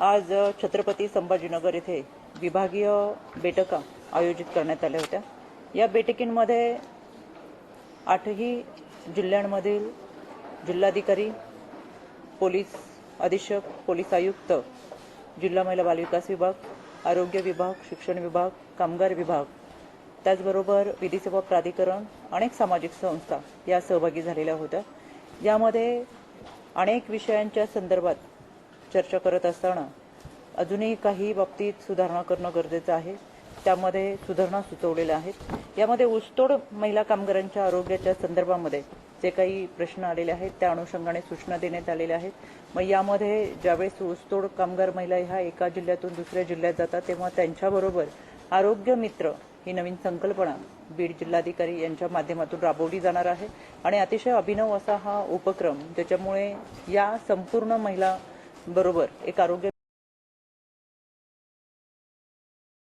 आज छत्रपती संभाजीनगर येथे विभागीय बैठका आयोजित करण्यात आल्या होत्या. या बैठकींमध्ये आठही जिल्ह्यांमधील जिल्हाधिकारी पोलीस अधीक्षक पोलीस आयुक्त जिल्हा महिला बालविकास विभाग आरोग्य विभाग शिक्षण विभाग कामगार विभाग त्याचबरोबर विधी सेवा प्राधिकरण अनेक सामाजिक संस्था या सहभागी झालेल्या होत्या. यामध्ये अनेक विषयांच्या संदर्भात चर्चा करत असताना अजूनही काही बाबतीत सुधारणा करणं गरजेचं आहे. त्यामध्ये सुधारणा सुचवलेल्या आहेत. यामध्ये ऊसतोड महिला कामगारांच्या आरोग्याच्या संदर्भामध्ये जे काही प्रश्न आलेले आहेत त्या अनुषंगाने सूचना देण्यात आलेल्या आहेत. मग यामध्ये ज्यावेळेस ऊसतोड कामगार महिला ह्या एका जिल्ह्यातून दुसऱ्या जिल्ह्यात जातात तेव्हा त्यांच्याबरोबर आरोग्य मित्र ही नवीन संकल्पना बीड जिल्हाधिकारी यांच्या माध्यमातून राबवली जाणार आहे. आणि अतिशय अभिनव असा हा उपक्रम ज्याच्यामुळे या संपूर्ण महिला बरोबर. एक आरोग्य